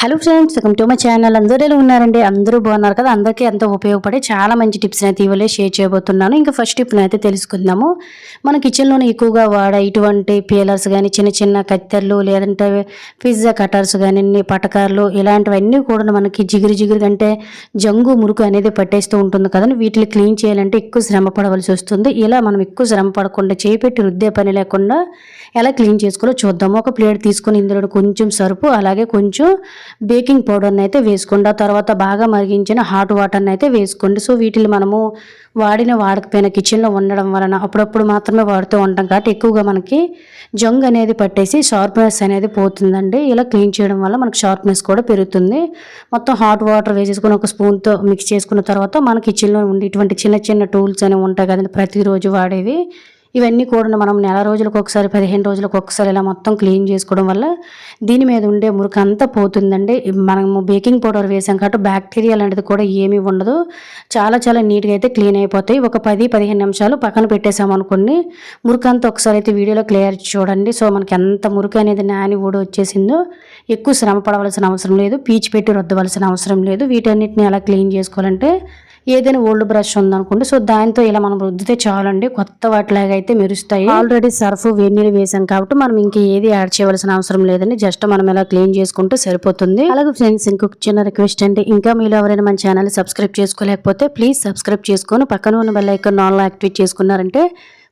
Hello friends welcome to my channel అందరూ ఎలా ఉన్నారండి? అందరూ బాగున్నారు కదా? అందరికీ ఎంతో ఉపయోగపడే చాలా మంచి టిప్స్ అయితే ఇవ్వలే షేర్ చేయబోతున్నాను. ఇంకా ఫస్ట్ టిప్ అయితే తెలుసుకుందాము. మన కిచెన్లోనే ఎక్కువగా వాడే ఇటువంటి పీలర్స్ కానీ చిన్న చిన్న కత్తెర్లు లేదంటే పిజ్జా కటర్స్ కానీ పటకార్లు ఇలాంటివన్నీ కూడా మనకి జిగురు జిగురు కంటే జంగు మురుకు అనేది పట్టేస్తూ ఉంటుంది కదండి. వీటిని క్లీన్ చేయాలంటే ఎక్కువ శ్రమ పడవలసి వస్తుంది. ఇలా మనం ఎక్కువ శ్రమ పడకుండా చేపెట్టి రుద్దే పని లేకుండా ఎలా క్లీన్ చేసుకోవాలో చూద్దాము. ఒక ప్లేట్ తీసుకొని ఇందులో కొంచెం సరుపు అలాగే కొంచెం బేకింగ్ పౌడర్ని అయితే వేసుకోండి. ఆ తర్వాత బాగా మరిగించిన హాట్ వాటర్ని అయితే వేసుకోండి. సో వీటిని మనము వాడిన వాడకపోయిన కిచెన్లో ఉండడం వలన అప్పుడప్పుడు మాత్రమే వాడుతూ ఉంటాం. కాబట్టి ఎక్కువగా మనకి జంగ్ అనేది పట్టేసి షార్ప్నెస్ అనేది పోతుందండి. ఇలా క్లీన్ చేయడం వల్ల మనకు షార్ప్నెస్ కూడా పెరుగుతుంది. మొత్తం హాట్ వాటర్ వేసేసుకుని ఒక స్పూన్తో మిక్స్ చేసుకున్న తర్వాత మన కిచెన్లో ఉండే ఇటువంటి చిన్న చిన్న టూల్స్ అనేవి ఉంటాయి కదండి ప్రతిరోజు వాడేవి. ఇవన్నీ కూడా మనం నెల రోజులకు ఒకసారి పదిహేను రోజులకు ఒకసారి ఇలా మొత్తం క్లీన్ చేసుకోవడం వల్ల దీని మీద ఉండే మురికి అంతా పోతుందండి. మనము బేకింగ్ పౌడర్ వేసాం కాబట్టి బ్యాక్టీరియా లాంటిది కూడా ఏమీ ఉండదు. చాలా చాలా నీట్గా అయితే క్లీన్ అయిపోతాయి. ఒక పది పదిహేను నిమిషాలు పక్కన పెట్టేసాం అనుకోండి మురికి అంతా ఒకసారి అయితే వీడియోలో క్లియర్ చూడండి. సో మనకి ఎంత మురికి అనేది నాని ఊడి వచ్చేసిందో ఎక్కువ శ్రమ పడవలసిన అవసరం లేదు. పీచు పెట్టి రుద్దవలసిన అవసరం లేదు. వీటన్నిటిని ఎలా క్లీన్ చేసుకోవాలంటే ఏదైనా ఓల్డ్ బ్రష్ ఉందనుకోండి సో దాంతో ఇలా మనం రుద్దితే చాలండి. కొత్త వాటిలాగా అయితే మెరుస్తాయి. ఆల్రెడీ సర్ఫ్ వేడి నీళ్ళు వేసాం కాబట్టి మనం ఇంకా ఏది యాడ్ చేయవలసిన అవసరం లేదండి. జస్ట్ మనం ఇలా క్లీన్ చేసుకుంటే సరిపోతుంది. అలాగే ఫ్రెండ్స్ ఇంకొక చిన్న రిక్వెస్ట్ అండి. ఇంకా మీరు ఎవరైనా మన ఛానల్ సబ్స్క్రైబ్ చేసుకోలేకపోతే ప్లీజ్ సబ్స్క్రైబ్ చేసుకొని పక్కన ఉన్న బెల్ ఐకాన్ ఆన్లో యాక్టివేట్ చేసుకున్నారంటే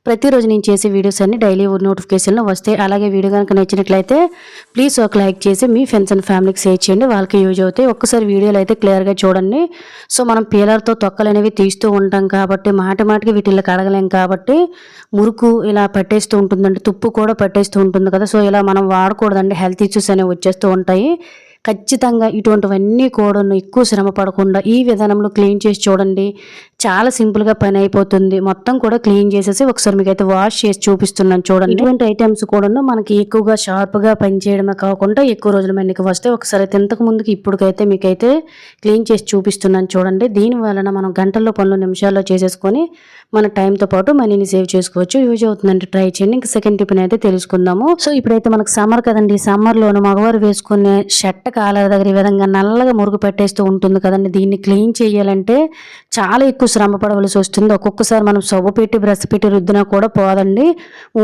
ప్రతిరోజు నేను చేసే వీడియోస్ అన్ని డైలీ నోటిఫికేషన్లో వస్తాయి. అలాగే వీడియో కనుక నచ్చినట్లయితే ప్లీజ్ ఒక లైక్ చేసి మీ ఫ్రెండ్స్ అండ్ ఫ్యామిలీకి షేర్ చేయండి. వాళ్ళకి యూజ్ అవుతాయి. ఒక్కసారి వీడియోలు అయితే క్లియర్గా చూడండి. సో మనం పీలర్తో తొక్కలు అనేవి తీస్తూ ఉంటాం కాబట్టి మాట మాటికి వీటిల్లో కడగలేం కాబట్టి మురుకు ఇలా పట్టేస్తూ ఉంటుందండి. తుప్పు కూడా పట్టేస్తూ ఉంటుంది కదా. సో ఇలా మనం వాడకూడదండి. హెల్త్ ఇష్యూస్ అనేవి వచ్చేస్తూ ఉంటాయి. ఖచ్చితంగా ఇటువంటివన్నీ కూడా ఎక్కువ శ్రమ పడకుండా ఈ విధానంలో క్లీన్ చేసి చూడండి. చాలా సింపుల్గా పని అయిపోతుంది. మొత్తం కూడా క్లీన్ చేసేసి ఒకసారి మీకు అయితే వాష్ చేసి చూపిస్తున్నాను చూడండి. ఇటువంటి ఐటమ్స్ కూడా మనకి ఎక్కువగా షార్ప్గా పని చేయడమే కాకుండా ఎక్కువ రోజులు మనకి వస్తే ఒకసారి అయితే ఇంతకు ముందుకి ఇప్పటికైతే మీకైతే క్లీన్ చేసి చూపిస్తున్నాను చూడండి. దీని వలన మనం గంటల్లో పనులు నిమిషాల్లో చేసేసుకొని మన టైంతో పాటు మనీని సేవ్ చేసుకోవచ్చు. యూజ్ అవుతుందంటే ట్రై చేయండి. ఇంకా సెకండ్ టిఫిన్ అయితే తెలుసుకుందాము. సో ఇప్పుడైతే మనకు సమ్మర్ కదండి. సమ్మర్లోను మగవారు వేసుకునే షర్ట్ కాలర్ దగ్గర ఈ విధంగా నల్లగా మురుగు పెట్టేస్తూ ఉంటుంది కదండి. దీన్ని క్లీన్ చేయాలంటే చాలా ఎక్కువ శ్రమ పడవలసి వస్తుంది. ఒక్కొక్కసారి మనం సబ్బు పెట్టి బ్రష్ పెట్టి రుద్దినా కూడా పోదండి.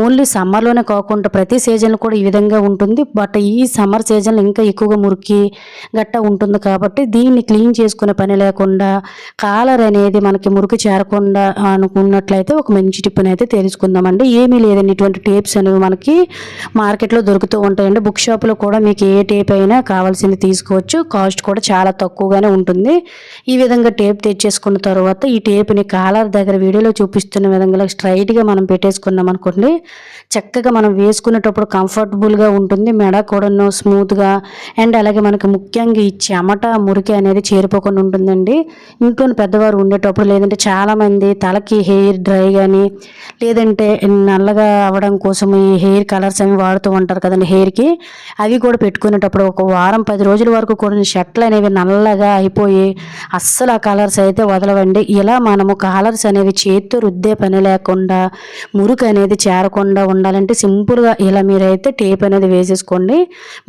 ఓన్లీ సమ్మర్లోనే కాకుండా ప్రతి సీజన్ కూడా ఈ విధంగా ఉంటుంది. బట్ ఈ సమ్మర్ సీజన్లో ఇంకా ఎక్కువగా మురికి గట్ట ఉంటుంది కాబట్టి దీన్ని క్లీన్ చేసుకునే పని లేకుండా కాలర్ అనేది మనకి మురికి చేరకుండా అనుకున్నట్లయితే ఒక మంచి టిప్ని అయితే తెలుసుకుందామండి. ఏమీ లేదండి. ఇటువంటి టేప్స్ అనేవి మనకి మార్కెట్లో దొరుకుతూ ఉంటాయండి. బుక్ షాప్లో కూడా మీకు ఏ టేప్ అయినా కావాల్సింది తీసుకోవచ్చు. కాస్ట్ కూడా చాలా తక్కువగానే ఉంటుంది. ఈ విధంగా టేప్ తెచ్చేసుకున్న తర్వాత ఈ టేప్ని కాలర్ దగ్గర వీడియోలో చూపిస్తున్న విధంగా స్ట్రైట్గా మనం పెట్టేసుకున్నాం అనుకోండి. చక్కగా మనం వేసుకునేటప్పుడు కంఫర్టబుల్గా ఉంటుంది. మెడ కూడా స్మూత్గా అండ్ అలాగే మనకి ముఖ్యంగా ఈ చెమట మురికి అనేది చేరిపోకుండా ఉంటుందండి. ఇంట్లో పెద్దవారు ఉండేటప్పుడు లేదంటే చాలామంది తలకి హెయిర్ డ్రై కానీ లేదంటే నల్లగా అవ్వడం కోసం ఈ హెయిర్ కలర్స్ అవి వాడుతూ ఉంటారు కదండి హెయిర్కి. అవి కూడా పెట్టుకునేటప్పుడు ఒక వారం పది రోజుల వరకు కూడా షర్ట్లు అనేవి నల్లగా అయిపోయి అస్సలు ఆ కలర్స్ అయితే వదలవండి. ఇలా మనము కలర్స్ అనేవి చేత్తో రుద్దే పని లేకుండా మురికి అనేది చేరకుండా ఉండాలంటే సింపుల్గా ఇలా మీరైతే టేప్ అనేది వేసేసుకోండి.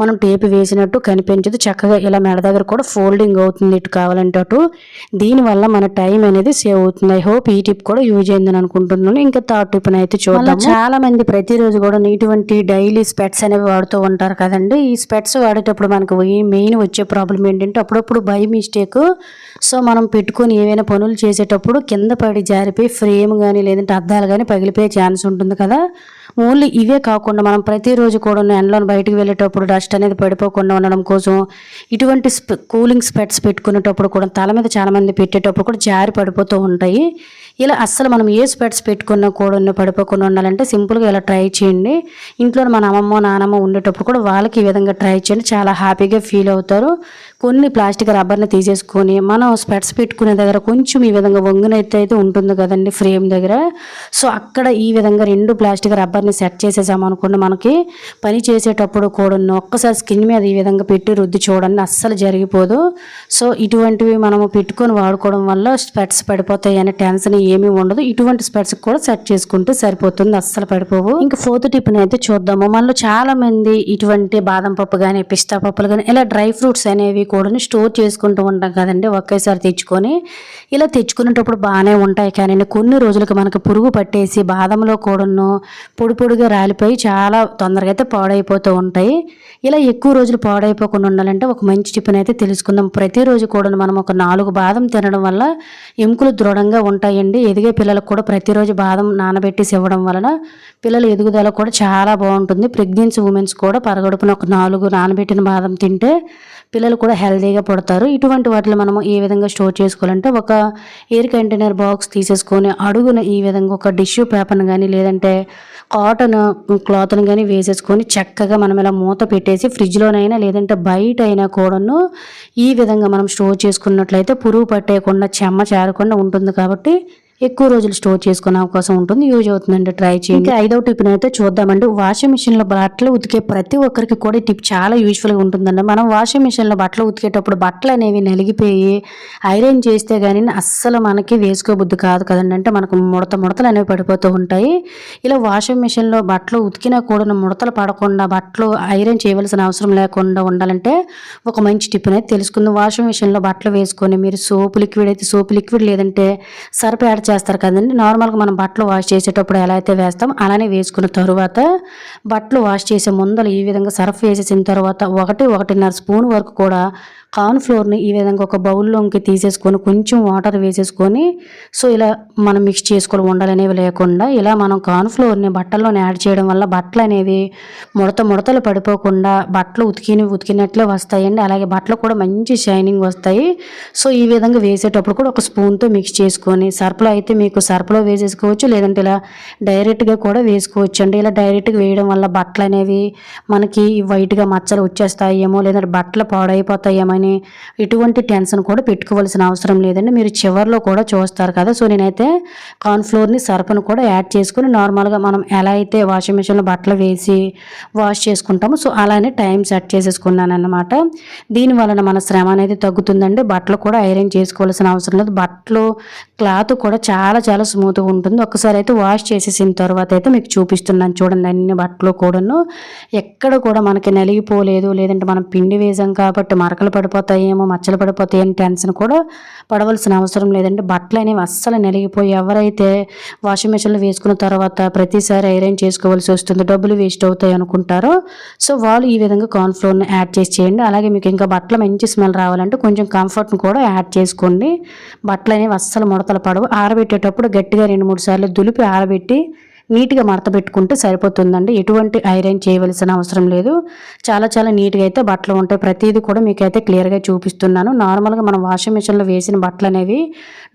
మనం టేప్ వేసినట్టు కనిపించదు. చక్కగా ఇలా మెడ దగ్గర కూడా ఫోల్డింగ్ అవుతుంది ఇటు కావాలంటే అటు. దీనివల్ల మన టైం అనేది సేవ్ అవుతుంది. ఐ హోప్ ఈ టిప్ కూడా యూజ్ అయిందని అనుకుంటున్నాను. ఇంకా థర్డ్ టిప్ అయితే చూద్దాం చాలా మంది ప్రతిరోజు కూడా ఇటువంటి డైలీ స్పెట్స్ అనేవి వాడుతూ ఉంటారు కదండి. ఈ స్పెట్స్ వాడేటప్పుడు మనకు మెయిన్ వచ్చే ప్రాబ్లం ఏంటంటే అప్పుడప్పుడు బై మిస్టేక్ సో మనం పెట్టుకొని ఏవైనా పనులు చేసేటప్పుడు కింద పడి జారిపోయి ఫ్రేమ్ కానీ లేదంటే అద్దాలు కానీ పగిలిపోయే ఛాన్స్ ఉంటుంది కదా. ఓన్లీ ఇవే కాకుండా మనం ప్రతిరోజు కూడా ఎండలో బయటకు వెళ్ళేటప్పుడు డస్ట్ అనేది పడిపోకుండా ఉండడం కోసం ఇటువంటి కూలింగ్ స్పెట్స్ పెట్టుకునేటప్పుడు కూడా తల మీద చాలామంది పెట్టేటప్పుడు కూడా జారి పడిపోతూ ఉంటాయి. ఇలా అస్సలు మనం ఏ స్పెట్స్ పెట్టుకున్నా కూడా పడిపోకుండా ఉండాలంటే సింపుల్గా ఇలా ట్రై చేయండి. ఇంట్లో మన అమ్మమ్మ నానమ్మ ఉండేటప్పుడు కూడా వాళ్ళకి ఈ విధంగా ట్రై చేయండి. చాలా హ్యాపీగా ఫీల్ అవుతారు. కొన్ని ప్లాస్టిక్ రబ్బర్ని తీసేసుకొని మనం స్పెట్స్ పెట్టుకునే దగ్గర కొంచెం ఈ విధంగా వంగునైతే అయితే ఉంటుంది కదండి ఫ్రేమ్ దగ్గర. సో అక్కడ ఈ విధంగా రెండు ప్లాస్టిక్ రబ్బర్ని సెట్ చేసేసామనుకోండి మనకి పని చేసేటప్పుడు కూడా ఒక్కసారి స్కిన్ మీద ఈ విధంగా పెట్టి రుద్ది చూడండి అస్సలు జరిగిపోదు. సో ఇటువంటివి మనము పెట్టుకొని వాడుకోవడం వల్ల స్పెట్స్ పడిపోతాయి అనే టెన్షన్ ఏమీ ఉండదు. ఇటువంటి స్పెట్స్ కూడా సెట్ చేసుకుంటే సరిపోతుంది అస్సలు పడిపోవు. ఇంకా ఫోర్త్ టిప్ని అయితే చూద్దాము. మనలో చాలా మంది ఇటువంటి బాదం పప్పు కానీ పిస్తా పప్పులు కానీ ఇలా డ్రై ఫ్రూట్స్ అనేవి కూడా స్టోర్ చేసుకుంటూ ఉంటాం కదండి ఒకేసారి తెచ్చుకొని. ఇలా తెచ్చుకునేటప్పుడు బాగానే ఉంటాయి కానీ కొన్ని రోజులకి మనకు పురుగు పట్టేసి బాదంలో కూడాను పొడి పొడిగా రాలిపోయి చాలా తొందరగా అయితే పాడైపోతూ ఉంటాయి. ఇలా ఎక్కువ రోజులు పాడైపోకుండా ఉండాలంటే ఒక మంచి టిఫిన్ అయితే తెలుసుకుందాం. ప్రతిరోజు కూడా మనం ఒక నాలుగు బాదం తినడం వల్ల ఎముకలు దృఢంగా ఉంటాయండి. ఎదిగే పిల్లలకు కూడా ప్రతిరోజు బాదం నానబెట్టేసి ఇవ్వడం వలన పిల్లల ఎదుగుదల కూడా చాలా బాగుంటుంది. ప్రెగ్నెన్సీ ఉమెన్స్ కూడా పరగడుపున ఒక నాలుగు నానబెట్టిన బాదం తింటే పిల్లలు కూడా హెల్తీగా పుడతారు. ఇటువంటి వాటిని మనము ఏ విధంగా స్టోర్ చేసుకోవాలంటే ఒక ఎయిర్ కంటైనర్ బాక్స్ తీసేసుకొని అడుగున ఈ విధంగా ఒక టిష్యూ పేపర్ని కానీ లేదంటే కాటన్ క్లాత్ని కానీ వేసేసుకొని చక్కగా మనం ఇలా మూత పెట్టేసి ఫ్రిడ్జ్లోనైనా లేదంటే బయట అయినా కూడాను ఈ విధంగా మనం స్టోర్ చేసుకున్నట్లయితే పురుగు పట్టేయకుండా చెమ్మ చేరకుండా ఉంటుంది కాబట్టి ఎక్కువ రోజులు స్టోర్ చేసుకునే అవకాశం ఉంటుంది. యూజ్ అవుతుందండి ట్రై చేయండి. ఐదవ టిప్ అయితే చూద్దామండి. వాషింగ్ మిషన్లో బట్టలు ఉతికే ప్రతి ఒక్కరికి కూడా ఈ టిప్ చాలా యూస్ఫుల్గా ఉంటుందండి. మనం వాషింగ్ మిషన్లో బట్టలు ఉతికేటప్పుడు బట్టలు అనేవి నలిగిపోయి ఐరన్ చేస్తే కానీ అస్సలు మనకి వేసుకోబుద్ధి కాదు కదండి. అంటే మనకు ముడత ముడతలు అనేవి పడిపోతూ ఉంటాయి. ఇలా వాషింగ్ మిషన్లో బట్టలు ఉతికినా కూడా ముడతలు పడకుండా బట్టలు ఐరన్ చేయవలసిన అవసరం లేకుండా ఉండాలంటే ఒక మంచి టిప్ అనేది తెలుసుకుందాం. వాషింగ్ మిషన్లో బట్టలు వేసుకొని మీరు సోపు లిక్విడ్ అయితే సోపు లిక్విడ్ లేదంటే సర్ప చేస్తారు కదండి. నార్మల్గా మనం బట్టలు వాష్ చేసేటప్పుడు ఎలా అయితే వేస్తాం అలానే వేసుకున్న తర్వాత బట్టలు వాష్ చేసే ముందర ఈ విధంగా సర్ఫ్ వేసేసిన తర్వాత ఒకటి ఒకటిన్నర స్పూన్ వరకు కూడా కార్న్ ఫ్లోర్ని ఈ విధంగా ఒక బౌల్లోకి తీసేసుకొని కొంచెం వాటర్ వేసేసుకొని సో ఇలా మనం మిక్స్ చేసుకొని ఉండాలనేవి లేకుండా ఇలా మనం కార్న్ ఫ్లోర్ని బట్టల్లోనే యాడ్ చేయడం వల్ల బట్టలు అనేవి ముడత ముడతలు పడిపోకుండా బట్టలు ఉతికినవి ఉతికినట్లే వస్తాయండి. అలాగే బట్టలు కూడా మంచి షైనింగ్ వస్తాయి. సో ఈ విధంగా వేసేటప్పుడు కూడా ఒక స్పూన్తో మిక్స్ చేసుకొని సర్ఫ్లో అయితే మీకు సర్ఫ్లో వేసేసుకోవచ్చు లేదంటే ఇలా డైరెక్ట్గా కూడా వేసుకోవచ్చు అండి. ఇలా డైరెక్ట్గా వేయడం వల్ల బట్టలు అనేవి మనకి వైట్గా మచ్చలు వచ్చేస్తాయేమో లేదంటే బట్టలు పాడైపోతాయేమో అని ఇటువంటి టెన్షన్ కూడా పెట్టుకోవాల్సిన అవసరం లేదండి. మీరు చివరిలో కూడా చూస్తారు కదా సో నేనైతే కార్న్ఫ్లోర్ని సర్ఫను కూడా యాడ్ చేసుకుని నార్మల్గా మనం ఎలా అయితే వాషింగ్ మిషన్లో బట్టలు వేసి వాష్ చేసుకుంటామో సో అలానే టైం సెట్ చేసేసుకున్నాను అనమాట దీని వలన మన శ్రమ అనేది తగ్గుతుందండి. బట్టలు కూడా ఐరన్ చేసుకోవాల్సిన అవసరం లేదు. బట్టలు క్లాత్ కూడా చాలా చాలా స్మూత్గా ఉంటుంది. ఒకసారి అయితే వాష్ చేసేసిన తర్వాత అయితే మీకు చూపిస్తున్నాను చూడండి అన్ని బట్టలు కూడాను. ఎక్కడ కూడా మనకి నలిగిపోలేదు లేదంటే మనం పిండి వేసాం కాబట్టి మరకలు పడిపోతాయేమో మచ్చలు పడిపోతాయని టెన్షన్ కూడా పడవలసిన అవసరం లేదంటే బట్టలు అనేవి అస్సలు నలిగిపోయి ఎవరైతే వాషింగ్ మిషన్లో వేసుకున్న తర్వాత ప్రతిసారి ఐరన్ చేసుకోవాల్సి వస్తుంది డబ్బులు వేస్ట్ అవుతాయి అనుకుంటారో. సో వాళ్ళు ఈ విధంగా కార్న్ఫ్లోర్ని యాడ్ చేసి చేయండి. అలాగే మీకు ఇంకా బట్టలు మంచి స్మెల్ రావాలంటే కొంచెం కంఫర్ట్ని కూడా యాడ్ చేసుకోండి. బట్టలు అనేవి అస్సలు ముడతలు పడవు. ఆరబెట్టేటప్పుడు గట్టిగా రెండు మూడు సార్లు దులిపి ఆరబెట్టి నీట్గా మడత పెట్టుకుంటే సరిపోతుందండి. ఎటువంటి ఐరన్ చేయవలసిన అవసరం లేదు. చాలా చాలా నీట్గా అయితే బట్టలు ఉంటాయి. ప్రతిదీ కూడా మీకైతే క్లియర్గా చూపిస్తున్నాను. నార్మల్గా మనం వాషింగ్ మిషన్లో వేసిన బట్టలు అనేవి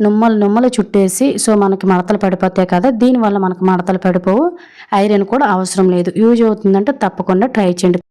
నుమ్మలు నుమ్మలు చుట్టేసి సో మనకి మడతలు పడిపోతాయి కదా దీనివల్ల మనకు మడతలు పడిపోవు. ఐరన్ కూడా అవసరం లేదు. యూజ్ అవుతుందంటే తప్పకుండా ట్రై చేయండి.